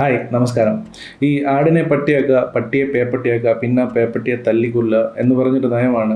Hi നമസ്കാരം. ഈ ആടിനെ പട്ടിയാക്കുക പട്ടിയെ പേപ്പട്ടിയാക്കുക പിന്നെ പേപ്പട്ടിയെ തല്ലിക്കൊല്ലുക എന്ന് പറഞ്ഞൊരു നയമാണ്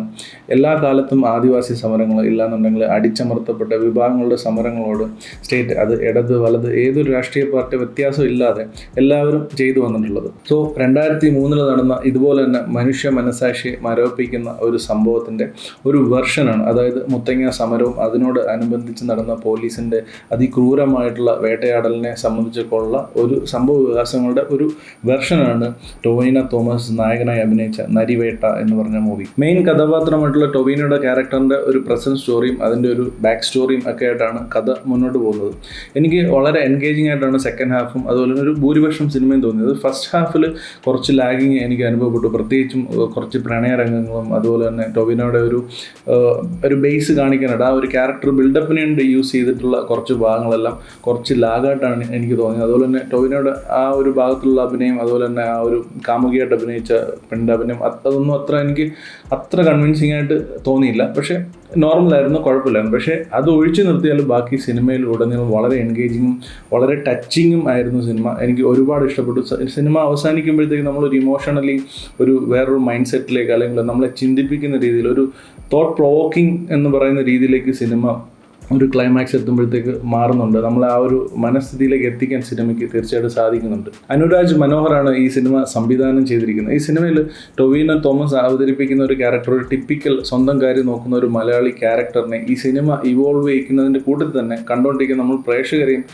എല്ലാ കാലത്തും ആദിവാസി സമരങ്ങൾ ഇല്ലാന്നുണ്ടെങ്കിൽ അടിച്ചമർത്തപ്പെട്ട വിഭാഗങ്ങളുടെ സമരങ്ങളോട് സ്റ്റേറ്റ് അത് ഇടത് വലത് ഏതൊരു രാഷ്ട്രീയ പാർട്ടി വ്യത്യാസം ഇല്ലാതെ എല്ലാവരും ചെയ്തു വന്നിട്ടുള്ളത്. സോ രണ്ടായിരത്തി മൂന്നിൽ നടന്ന ഇതുപോലെ തന്നെ മനുഷ്യ മനസാക്ഷി മരവിപ്പിക്കുന്ന ഒരു സംഭവത്തിന്റെ ഒരു വെർഷനാണ്. അതായത് മുത്തങ്ങ സമരവും അതിനോട് അനുബന്ധിച്ച് നടന്ന പോലീസിന്റെ അതിക്രൂരമായിട്ടുള്ള വേട്ടയാടലിനെ സംബന്ധിച്ചൊക്കെയുള്ള ഒരു സംഭവ വികാസങ്ങളുടെ ഒരു വെർഷനാണ് ടോവിന തോമസ് നായകനായി അഭിനയിച്ച നരിവേട്ട എന്ന് പറഞ്ഞ മൂവി മെയിൻ കഥാപാത്രമായിട്ടുള്ള ടോവിനയുടെ ക്യാരക്ടറിന്റെ ഒരു പ്രസന്റ് സ്റ്റോറിയും അതിന്റെ ഒരു ബാക്ക് സ്റ്റോറിയും ഒക്കെ ആയിട്ടാണ് കഥ മുന്നോട്ട് പോകുന്നത്. എനിക്ക് വളരെ എൻഗേജിംഗ് ആയിട്ടാണ് സെക്കൻഡ് ഹാഫും അതുപോലെ ഒരു ഭൂരിപക്ഷം സിനിമയും തോന്നിയത്. ഫസ്റ്റ് ഹാഫിൽ കുറച്ച് ലാഗിങ് എനിക്ക് അനുഭവപ്പെട്ടു. പ്രത്യേകിച്ചും കുറച്ച് പ്രണയരംഗങ്ങളും അതുപോലെ തന്നെ ടോവിനയുടെ ഒരു ഒരു ബേസ് കാണിക്കാനായിട്ട് ആ ഒരു ക്യാരക്ടർ ബിൽഡപ്പിന് യൂസ് ചെയ്തിട്ടുള്ള കുറച്ച് ഭാഗങ്ങളെല്ലാം കുറച്ച് ലാഗായിട്ടാണ് എനിക്ക് തോന്നിയത്. അതുപോലെ തന്നെ ടൊവിനോയുടെ ആ ഒരു ഭാഗത്തുള്ള അഭിനയം അതുപോലെ തന്നെ ആ ഒരു കാമുകിയായിട്ട് അഭിനയിച്ച പെണ്ണിന്റെ അഭിനയം അതൊന്നും അത്ര എനിക്ക് അത്ര കൺവിൻസിങ് ആയിട്ട് തോന്നിയില്ല. പക്ഷേ നോർമലായിരുന്നു കുഴപ്പമില്ലായിരുന്നു. പക്ഷേ അത് ഒഴിച്ചു നിർത്തിയാൽ ബാക്കി സിനിമയിൽ ഉടനീളം വളരെ എൻഗേജിങ്ങും വളരെ ടച്ചിങ്ങും ആയിരുന്നു സിനിമ. എനിക്ക് ഒരുപാട് ഇഷ്ടപ്പെട്ടു. സിനിമ അവസാനിക്കുമ്പോഴത്തേക്ക് നമ്മളൊരു ഇമോഷണലി ഒരു വേറൊരു മൈൻഡ് സെറ്റിലേക്ക് അല്ലെങ്കിൽ നമ്മളെ ചിന്തിപ്പിക്കുന്ന രീതിയിൽ ഒരു തോട്ട് പ്രൊവോക്കിംഗ് എന്ന് പറയുന്ന രീതിയിലേക്ക് സിനിമ ഒരു ക്ലൈമാക്സ് എത്തുമ്പോഴത്തേക്ക് മാറുന്നുണ്ട്. നമ്മൾ ആ ഒരു മനസ്ഥിതിയിലേക്ക് എത്തിക്കാൻ സിനിമയ്ക്ക് തീർച്ചയായിട്ടും സാധിക്കുന്നുണ്ട്. അനുരാജ് മനോഹറാണ് ഈ സിനിമ സംവിധാനം ചെയ്തിരിക്കുന്നത്. ഈ സിനിമയിൽ ടൊവീന തോമസ് അവതരിപ്പിക്കുന്ന ഒരു ക്യാരക്ടർ ഒരു ടിപ്പിക്കൽ സ്വന്തം കാര്യം നോക്കുന്ന ഒരു മലയാളി ക്യാരക്ടറിനെ ഈ സിനിമ ഇവോൾവ് ചെയ്യിക്കുന്നതിന്റെ കൂട്ടത്തിൽ തന്നെ കണ്ടുകൊണ്ടിരിക്കുന്ന നമ്മൾ പ്രേക്ഷകരെയും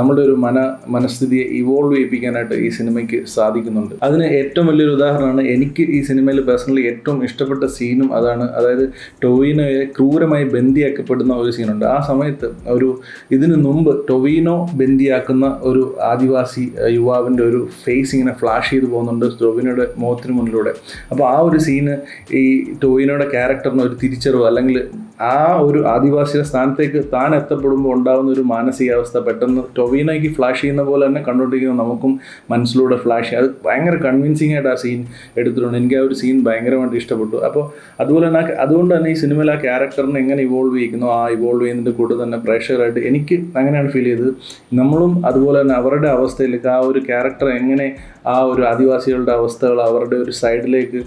നമ്മുടെ ഒരു മന മനസ്ഥിതിയെ ഇവോൾവ് ചെയ്യിപ്പിക്കാനായിട്ട് ഈ സിനിമയ്ക്ക് സാധിക്കുന്നുണ്ട്. അതിന് ഏറ്റവും വലിയൊരു ഉദാഹരണമാണ് എനിക്ക് ഈ സിനിമയിൽ പേഴ്സണലി ഏറ്റവും ഇഷ്ടപ്പെട്ട സീനും അതാണ്. അതായത് ടൊവീനയെ ക്രൂരമായി ബന്ധിയാക്കപ്പെടുന്ന ഒരു സീനുണ്ട് സമയത്ത് ഒരു ഇതിനു മുമ്പ് ടൊവീനോ ബന്ദിയാക്കുന്ന ഒരു ആദിവാസി യുവാവിന്റെ ഒരു ഫേസ് ഇങ്ങനെ ഫ്ലാഷ് ചെയ്ത് പോകുന്നുണ്ട് ടൊവീനോയുടെ മുഖത്തിന് മുന്നിലൂടെ. അപ്പോൾ ആ ഒരു സീന് ഈ ടൊവീനോയുടെ ക്യാരക്ടറിന് ഒരു തിരിച്ചറിവ് അല്ലെങ്കിൽ ആ ഒരു ആദിവാസിയുടെ സ്ഥാനത്തേക്ക് താൻ എത്തപ്പെടുമ്പോൾ ഉണ്ടാകുന്ന ഒരു മാനസികാവസ്ഥ പെട്ടെന്ന് ടൊവീനോയ്ക്ക് ഫ്ലാഷ് ചെയ്യുന്ന പോലെ തന്നെ കണ്ടുകൊണ്ടിരിക്കുന്ന നമുക്കും മനസ്സിലൂടെ ഫ്ലാഷ് ചെയ്യും. അത് ഭയങ്കര കൺവിൻസിങ് ആയിട്ട് ആ സീൻ എടുത്തിട്ടുണ്ട്. എനിക്ക് ആ ഒരു സീൻ ഭയങ്കരമായിട്ട് ഇഷ്ടപ്പെട്ടു. അപ്പോൾ അതുപോലെ തന്നെ അതുകൊണ്ട് തന്നെ ഈ സിനിമയിൽ ആ ക്യാരക്ടറിനെ എങ്ങനെ ഇവോൾവ് ചെയ്യിക്കുന്നു? ആ ഇവോൾവ് ചെയ്യുന്നതിന്റെ കൂടെ തന്നെ പ്രേക്ഷകരായിട്ട് എനിക്ക് അങ്ങനെയാണ് ഫീൽ ചെയ്തത്. നമ്മളും അതുപോലെ തന്നെ അവരുടെ അവസ്ഥയിലേക്ക് ആ ഒരു ക്യാരക്ടർ എങ്ങനെ ആ ഒരു ആദിവാസികളുടെ അവസ്ഥകൾ അവരുടെ ഒരു സൈഡിലേക്ക്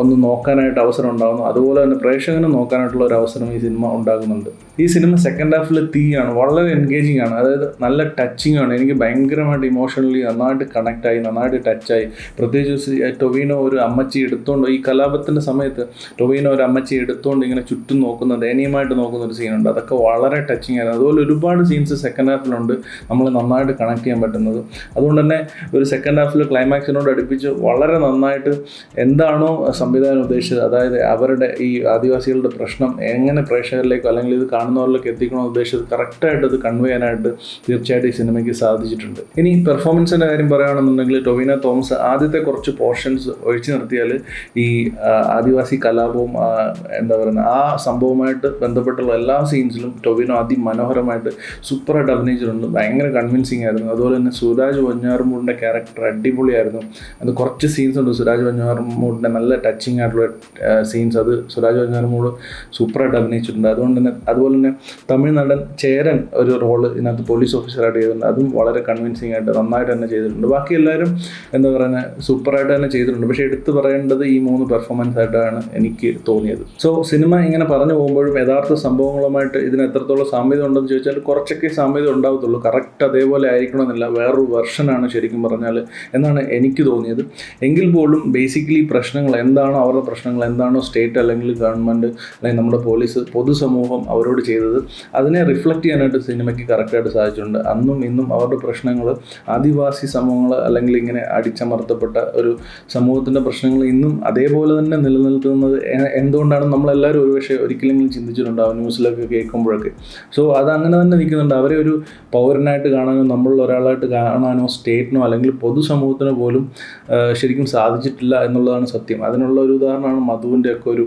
ഒന്ന് നോക്കാനായിട്ട് അവസരം ഉണ്ടാകുന്നു അതുപോലെ തന്നെ പ്രേക്ഷകനും നോക്കാനായിട്ടുള്ള ഒരു അവസരം ഈ സിനിമ ഉണ്ടാകുന്നുണ്ട്. ഈ സിനിമ സെക്കൻഡ് ഹാഫിൽ തീയാണ് വളരെ എൻഗേജിങ് ആണ്. അതായത് നല്ല ടച്ചിങ് ആണ്. എനിക്ക് ഭയങ്കരമായിട്ട് ഇമോഷണലി നന്നായിട്ട് കണക്റ്റ് ആയി നന്നായിട്ട് ടച്ചായി പ്രത്യേകിച്ച് ടൊവീനോ ഒരു അമ്മച്ചി എടുത്തുകൊണ്ട് ഈ കലാപത്തിന്റെ സമയത്ത് ടൊവീനോ ഒരു അമ്മച്ചി എടുത്തുകൊണ്ട് ഇങ്ങനെ ചുറ്റും നോക്കുന്ന ദയനീയമായിട്ട് നോക്കുന്ന ഒരു സീനുണ്ട് അതൊക്കെ വളരെ ടച്ചിങ് ആയിരുന്നു അതുപോലെ ഒരുപാട് സീൻസ് സെക്കൻഡ് ഹാഫിലുണ്ട് നമ്മൾ നന്നായിട്ട് കണക്ട് ചെയ്യാൻ പറ്റുന്നത്. അതുകൊണ്ട് തന്നെ ഒരു സെക്കൻഡ് ഹാഫിൽ ക്ലൈമാക്സിനോട് അടുപ്പിച്ച് വളരെ നന്നായിട്ട് എന്താണോ സംവിധാനം ഉദ്ദേശിച്ചത്. അതായത് അവരുടെ ഈ ആദിവാസികളുടെ പ്രശ്നം എങ്ങനെ പ്രേക്ഷകരിലേക്കോ അല്ലെങ്കിൽ ഇത് കാണുന്നവരിലേക്ക് എത്തിക്കണമെന്ന് ഉദ്ദേശിച്ചത് കറക്റ്റായിട്ട് അത് കൺവേ ചെയ്യാനായിട്ട് തീർച്ചയായിട്ടും ഈ സിനിമയ്ക്ക് സാധിച്ചിട്ടുണ്ട്. ഇനി പെർഫോമൻസിന്റെ കാര്യം പറയുകയാണെന്നുണ്ടെങ്കിൽ ടൊവിന തോമസ് ആദ്യത്തെ കുറച്ച് പോർഷൻസ് ഒഴിച്ചു നിർത്തിയാൽ ഈ ആദിവാസി കലാപവും എന്താ പറയുക ആ സംഭവമായിട്ട് ബന്ധപ്പെട്ടുള്ള എല്ലാ സീൻസിലും ടൊവിനോ അതിമനോഹരമായിട്ട് സൂപ്പറായിട്ട് അഭിനയിച്ചിട്ടുണ്ട്. ഭയങ്കര കൺവിൻസിങ് ആയിരുന്നു. അതുപോലെ തന്നെ സുരാജ് വഞ്ഞാറുമൂടിന്റെ ക്യാരക്ടർ അടിപൊളിയായിരുന്നു. അത് കുറച്ച് സീൻസ് ഉണ്ട്. സുരാജ് വഞ്ഞാറുമൂടിന്റെ നല്ല ടച്ചിങ് ആയിട്ടുള്ള സീൻസ് അത് സുരാജ് വഞ്ഞാറുമൂട് സൂപ്പറായിട്ട് അഭിനയിച്ചിട്ടുണ്ട്. അതുകൊണ്ട് തന്നെ അതുപോലെ തന്നെ തമിഴ് നടൻ ചേരൻ ഒരു റോൾ ഇതിനകത്ത് പോലീസ് ഓഫീസറായിട്ട് ചെയ്തിട്ടുണ്ട്. അതും വളരെ കൺവിൻസിങ് ആയിട്ട് നന്നായിട്ട് തന്നെ ചെയ്തിട്ടുണ്ട്. ബാക്കി എല്ലാവരും എന്താ പറയുന്നത് സൂപ്പറായിട്ട് തന്നെ ചെയ്തിട്ടുണ്ട്. പക്ഷേ എടുത്തു പറയേണ്ടത് ഈ മൂന്ന് പെർഫോമൻസ് ആയിട്ടാണ് എനിക്ക് തോന്നിയത്. സോ സിനിമ ഇങ്ങനെ പറഞ്ഞു പോകുമ്പോഴും യഥാർത്ഥ സംഭവങ്ങളുമായിട്ട് ഇതിന് എത്രത്തോളം സാമ്യത ഉണ്ടെന്ന് ചോദിച്ചാൽ കുറച്ചൊക്കെ സാമ്യത ഉണ്ടാവത്തുള്ളൂ. കറക്റ്റ് അതേപോലെ ആയിരിക്കണമെന്നില്ല. വേറൊരു വെർഷനാണ് ശരിക്കും പറഞ്ഞാൽ എന്നാണ് എനിക്ക് തോന്നിയത്. എങ്കിൽ പോലും ബേസിക്കലി പ്രശ്നങ്ങൾ എന്താണോ അവരുടെ പ്രശ്നങ്ങൾ എന്താണോ സ്റ്റേറ്റ് അല്ലെങ്കിൽ ഗവൺമെന്റ് അല്ലെങ്കിൽ നമ്മുടെ പോലീസ് പൊതുസമൂഹം അവരോട് ചെയ്തത്. അതിനെ റിഫ്ലക്റ്റ് ചെയ്യാനായിട്ട് സിനിമയ്ക്ക് കറക്റ്റായിട്ട് സാധിച്ചിട്ടുണ്ട്. അന്നും ഇന്നും അവരുടെ പ്രശ്നങ്ങൾ ആദിവാസി സമൂഹങ്ങൾ അല്ലെങ്കിൽ ഇങ്ങനെ അടിച്ചമർത്തപ്പെട്ട ഒരു സമൂഹത്തിന്റെ പ്രശ്നങ്ങൾ ഇന്നും അതേപോലെ തന്നെ നിലനിൽക്കുന്നത് എന്തുകൊണ്ടാണ് നമ്മളെല്ലാവരും ഒരുപക്ഷെ ഒരിക്കലെങ്കിലും ചിന്തിച്ചിട്ടുണ്ടാവും ന്യൂസിലൊക്കെ കേൾക്കുമ്പോഴൊക്കെ. സോ അത് അങ്ങനെ തന്നെ നിൽക്കുന്നുണ്ട്. അവരെ ഒരു പൗരനായിട്ട് കാണാനോ നമ്മളിൽ ഒരാളായിട്ട് കാണാനോ സ്റ്റേറ്റിനോ അല്ലെങ്കിൽ പൊതുസമൂഹത്തിനോ പോലും ശരിക്കും സാധിച്ചിട്ടില്ല എന്നുള്ളതാണ് സത്യം. അതിനുള്ള ഒരു ഉദാഹരണമാണ് മധുവിന്റെ ഒക്കെ ഒരു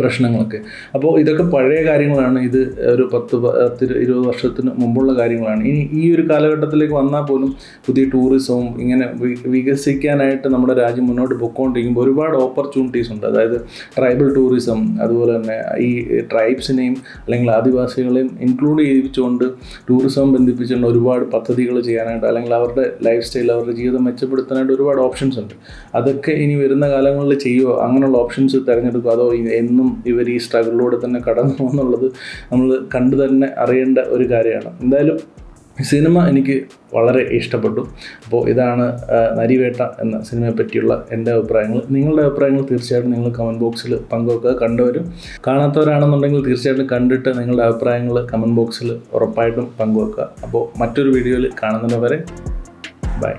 പ്രശ്നങ്ങളൊക്കെ. അപ്പോൾ ഇതൊക്കെ പഴയ കാര്യങ്ങളാണ്. ഇത് ഒരു പത്ത് പത്ത് ഇരു- ഇരുപത് വർഷത്തിന് മുമ്പുള്ള കാര്യങ്ങളാണ്. ഇനി ഈ ഒരു കാലഘട്ടത്തിലേക്ക് വന്നാൽ പോലും പുതിയ ടൂറിസവും ഇങ്ങനെ വികസിക്കാനായിട്ട് നമ്മുടെ രാജ്യം മുന്നോട്ട് പൊയ്ക്കൊണ്ടിരിക്കുമ്പോൾ ഒരുപാട് ഓപ്പർച്യൂണിറ്റീസ് ഉണ്ട്. അതായത് ട്രൈബൽ ടൂറിസം അതുപോലെ തന്നെ ഈ ട്രൈബ്സിനെയും അല്ലെങ്കിൽ ആദിവാസികളെയും ഇൻക്ലൂഡ് ചെയ്യിച്ചുകൊണ്ട് ടൂറിസം ബന്ധിപ്പിച്ചുകൊണ്ട് ഒരുപാട് പദ്ധതികൾ ചെയ്യാനായിട്ട് അല്ലെങ്കിൽ അവരുടെ ലൈഫ് സ്റ്റൈൽ അവരുടെ ജീവിതം മെച്ചപ്പെടുത്താനായിട്ട് ഒരുപാട് ഓപ്ഷൻസ് ഉണ്ട്. അതൊക്കെ ഇനി വരുന്ന കാലങ്ങളിൽ ചെയ്യുമോ അങ്ങനെയുള്ള ഓപ്ഷൻസ് തിരഞ്ഞെടുക്കുക അതോ ഇ- എന്നും ഇവർ ഈ സ്ട്രഗിളിലൂടെ തന്നെ കടന്നു പോകുന്നുള്ളത് നമ്മൾ കണ്ടു തന്നെ അറിയേണ്ട ഒരു കാര്യമാണ്. എന്തായാലും സിനിമ എനിക്ക് വളരെ ഇഷ്ടപ്പെട്ടു. അപ്പോൾ ഇതാണ് നരിവേട്ട എന്ന സിനിമയെ പറ്റിയുള്ള എന്റെ അഭിപ്രായങ്ങൾ. നിങ്ങളുടെ അഭിപ്രായങ്ങൾ തീർച്ചയായിട്ടും നിങ്ങൾ കമന്റ് ബോക്സിൽ പങ്കുവെക്കുക കണ്ടവരും. കാണാത്തവരാണെന്നുണ്ടെങ്കിൽ തീർച്ചയായിട്ടും കണ്ടിട്ട് നിങ്ങളുടെ അഭിപ്രായങ്ങൾ കമന്റ് ബോക്സിൽ ഉറപ്പായിട്ടും പങ്കുവെക്കുക. അപ്പോൾ മറ്റൊരു വീഡിയോയിൽ കാണുന്നതിന് വരെ ബൈ